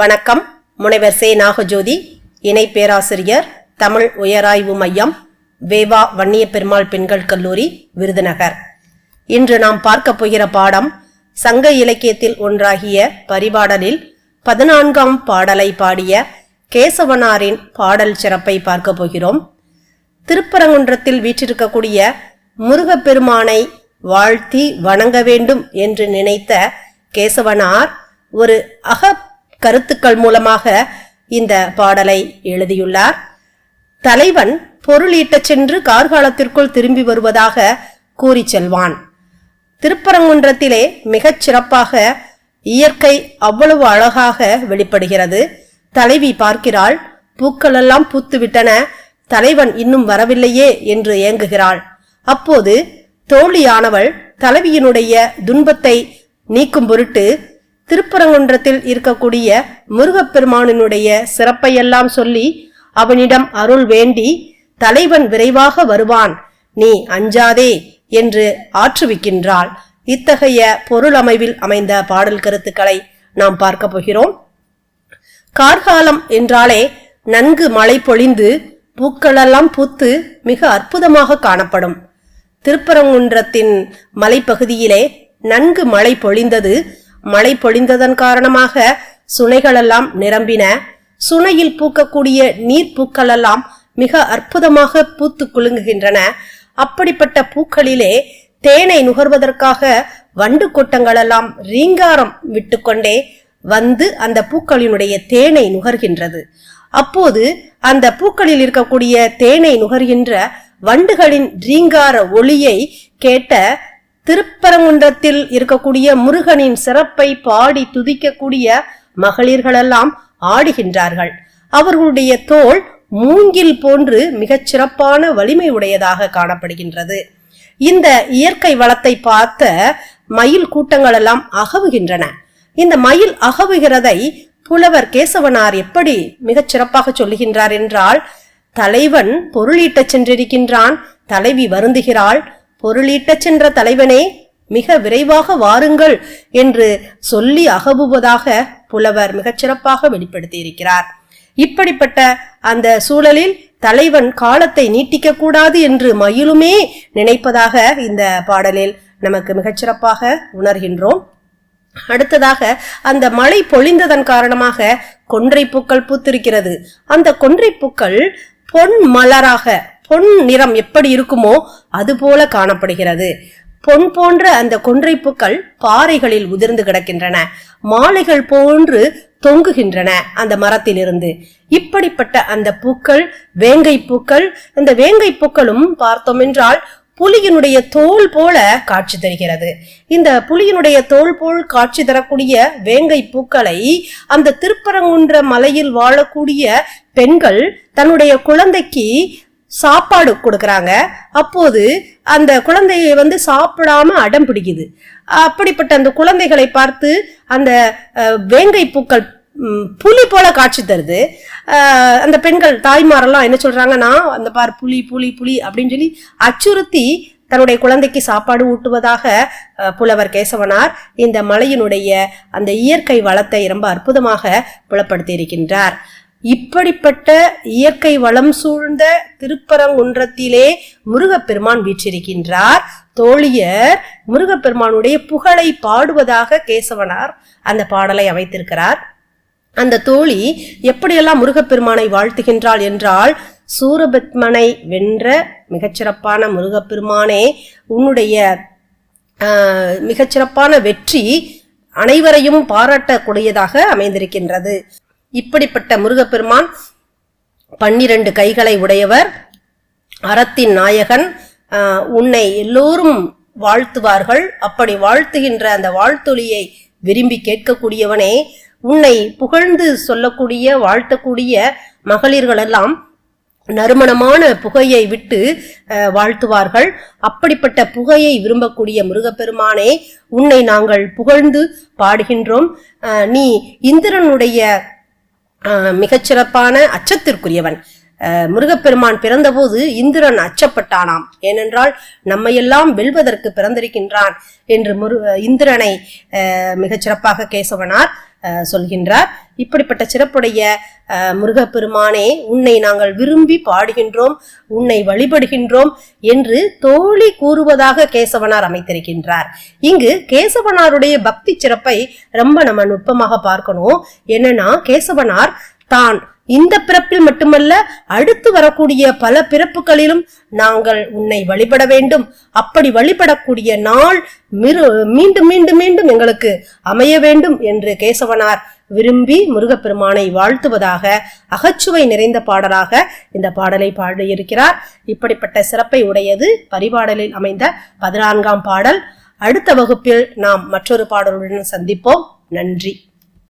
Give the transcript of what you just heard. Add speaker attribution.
Speaker 1: வணக்கம். முனைவர் சே நாகஜோதி இணை பேராசிரியர் தமிழ் உயராய்வு மையம் வேவா வன்னிய பெருமாள் பெண்கள் கல்லூரி விருதுநகர். இன்று நாம் பார்க்க போகிற பாடம் சங்க இலக்கியத்தில் ஒன்றாகிய பரிபாடலில் பதினான்காம் பாடலை பாடிய கேசவனாரின் பாடல் சிறப்பை பார்க்க போகிறோம். திருப்பரங்குன்றத்தில் வீற்றிருக்கக்கூடிய முருகப்பெருமானை வாழ்த்தி வணங்க வேண்டும் என்று நினைத்த கேசவனார் ஒரு அகப் கருத்துக்கள் மூலமாக இந்த பாடலை எழுதியுள்ளார். தலைவன் பொருளீட்டச் சென்று கார்காலத்திற்குள் திரும்பி வருவதாக கூறி செல்வான். திருப்பரங்குன்றத்திலே மிகச் சிறப்பாக இயற்கை அவ்வளவு அழகாக வெளிப்படுகிறது. தலைவி பார்க்கிறாள் பூக்களெல்லாம் பூத்துவிட்டன. தலைவன் இன்னும் வரவில்லையே என்று ஏங்குகிறாள். அப்போது தோழியானவள் தலைவியினுடைய துன்பத்தை நீக்கும் பொருட்டு திருப்பரங்குன்றத்தில் இருக்கக்கூடிய முருகப்பெருமானினுடைய சிறப்பையெல்லாம் சொல்லி அவனிடம் அருள் வேண்டி தலைவன் விரைவாக வருவான். நீ அஞ்சாதே என்று ஆற்றுவிக்கின்றாள். இத்தகைய பொருள் அமைவில் அமைந்த பாடல் கருத்துக்களை நாம் பார்க்க போகிறோம். கார்காலம் என்றாலே நன்கு மழை பொழிந்து பூக்களெல்லாம் பூத்து மிக அற்புதமாக காணப்படும். திருப்பரங்குன்றத்தின் மலைப்பகுதியிலே நன்கு மழை பொழிந்தது மழை பொழிந்ததன் காரணமாக சுனைகளெல்லாம் நிரம்பின. சுனையில் பூக்கக்கூடிய நீர் பூக்களெல்லாம் மிக அற்புதமாக பூத்து குலுங்குகின்றன. அப்படிப்பட்ட பூக்களிலே தேனை நுகர்வதற்காக வண்டு கொட்டங்களெல்லாம் ரீங்காரம் விட்டுக்கொண்டே வந்து அந்த பூக்களினுடைய தேனை நுகர்கின்றது. அப்போது அந்த பூக்களில் இருக்கக்கூடிய தேனை நுகர்கின்ற வண்டுகளின் ரீங்கார ஒளியை கேட்ட திருப்பரங்குன்றத்தில் இருக்கக்கூடிய முருகனின் சிறப்பை பாடி துதிக்கக்கூடிய மகளிர்களெல்லாம் ஆடுகின்றார்கள். அவர்களுடைய தோல் மூங்கில் போன்று மிகச் சிறப்பான வலிமை உடையதாக காணப்படுகின்றது. இந்த இயற்கை வளத்தை பார்த்த மயில் கூட்டங்கள் எல்லாம் அகவுகின்றன. இந்த மயில் அகவுகிறதை புலவர் கேசவனார் எப்படி மிகச் சிறப்பாக சொல்லுகின்றார் என்றால் தலைவன் பொருளீட்டச் சென்றிருக்கின்றான் தலைவி வருந்துகிறாள் பொருளீட்டச் சென்ற தலைவனே மிக விரைவாக வாருங்கள் என்று சொல்லி அகவுவதாக புலவர் மிகச்சிறப்பாக வெளிப்படுத்தியிருக்கிறார். வெளிப்படுத்தி இருக்கிறார் இப்படிப்பட்ட அந்த சூழலில் தலைவன் காலத்தை நீட்டிக்க கூடாது என்று மயிலுமே நினைப்பதாக இந்த பாடலில் நமக்கு மிகச்சிறப்பாக உணர்கின்றோம். அடுத்ததாக அந்த மழை பொழிந்ததன் காரணமாக கொன்றை பூக்கள் பூத்திருக்கிறது. அந்த கொன்றை பூக்கள் பொன் மலராக பொன் நிறம் எப்படி இருக்குமோ அதுபோல காணப்படுகிறது. பொன் போன்ற அந்த கொன்றை பூக்கள் பாறைகளில் உதிர்ந்து கிடக்கின்றன. மாலைகள் போன்று தொங்குகின்றன அந்த மரத்திலிருந்து. இப்படிப்பட்ட அந்த பூக்கள் வேங்கை பூக்கள் இந்த வேங்கை பூக்களும் பார்த்தோம் என்றால் புலியினுடைய தோல் போல காட்சி தருகிறது. இந்த புலியினுடைய தோல் போல் காட்சி தரக்கூடிய வேங்கை பூக்களை அந்த திருப்பரங்குன்ற மலையில் வாழக்கூடிய பெண்கள் தன்னுடைய குழந்தைக்கு சாப்பாடு கொடுக்குறாங்க. அப்போது அந்த குழந்தையை வந்து சாப்பிடாம அடம் பிடிக்குது. அப்படிப்பட்ட அந்த குழந்தைகளை பார்த்து அந்த வேங்கை பூக்கள் புலி போல காட்சி தருது. அந்த பெண்கள் தாய்மாரெல்லாம் என்ன சொல்றாங்கன்னா அந்த பார் புலி புலி புலி அப்படின்னு சொல்லி அச்சுறுத்தி தன்னுடைய குழந்தைக்கு சாப்பாடு ஊட்டுவதாக புலவர் கேசவனார் இந்த மலையினுடைய அந்த இயற்கை வளத்தை ரொம்ப அற்புதமாக புலப்படுத்தி இருக்கின்றார் இப்படிப்பட்ட இயற்கை வளம் சூழ்ந்த திருப்பரங்குன்றத்திலே முருகப்பெருமான் வீற்றிருக்கின்றார். தோழியர் முருகப்பெருமானுடைய புகழை பாடுவதாக கேசவனார் அந்த பாடலை அமைத்திருக்கிறார். அந்த தோழி எப்படியெல்லாம் முருகப்பெருமானை வாழ்த்துகின்றாள் என்றால் சூரபத்மனை வென்ற மிகச்சிறப்பான முருகப்பெருமானே உன்னுடைய ஆஹ், மிகச்சிறப்பான வெற்றி அனைவரையும் பாராட்டக்கூடியதாக அமைந்திருக்கின்றது. இப்படிப்பட்ட முருகப்பெருமான் பன்னிரண்டு கைகளை உடையவர் அறத்தின் நாயகன் உன்னை எல்லோரும் வாழ்த்துவார்கள். அப்படி வாழ்த்துகின்ற அந்த வாழ்த்தொலியை விரும்பி கேட்கக்கூடியவனே உன்னை புகழ்ந்து சொல்லக்கூடிய வாழ்த்தக்கூடிய மகளிர்களெல்லாம் நறுமணமான புகையை விட்டு வாழ்த்துவார்கள். அப்படிப்பட்ட புகையை விரும்பக்கூடிய முருகப்பெருமானே உன்னை நாங்கள் புகழ்ந்து பாடுகின்றோம். நீ இந்திரனுடைய மிகச்சிறப்பான அச்சத்திற்குரியவன். அஹ், முருகப்பெருமான் பிறந்தபோது இந்திரன் அச்சப்பட்டானாம். ஏனென்றால் நம்மையெல்லாம் வெல்வதற்கு பிறந்திருக்கின்றான் என்று முரு இந்திரனை அஹ், மிகச்சிறப்பாக கேசவனார் அஹ், சொல்கின்றார். இப்படிப்பட்ட சிறப்புடைய முருகப்பெருமானே உன்னை நாங்கள் விரும்பி பாடுகின்றோம் உன்னை வழிபடுகின்றோம் என்று தோழி கூறுவதாக கேசவனார் அமைத்திருக்கின்றார். இங்கு கேசவனாருடைய பக்தி சிறப்பை ரொம்ப நம்ம நுட்பமாக பார்க்கணும். என்னன்னா கேசவனார் தான் இந்த பிறப்பில் மட்டுமல்ல அடுத்து வரக்கூடிய பல பிறப்புகளிலும் நாங்கள் உன்னை வழிபட வேண்டும். அப்படி வழிபடக்கூடிய நாள் மிரு மீண்டும் மீண்டும் மீண்டும் எங்களுக்கு அமைய வேண்டும் என்று கேசவனார் விரும்பி முருகப்பெருமானை வாழ்த்துவதாக அகச்சுவை நிறைந்த பாடலாக இந்த பாடலை பாடியிருக்கிறார். இப்படிப்பட்ட சிறப்பை உடையது பரிபாடலில் அமைந்த பதினான்காம் பாடல். அடுத்த வகுப்பில் நாம் மற்றொரு பாடலுடன் சந்திப்போம். நன்றி.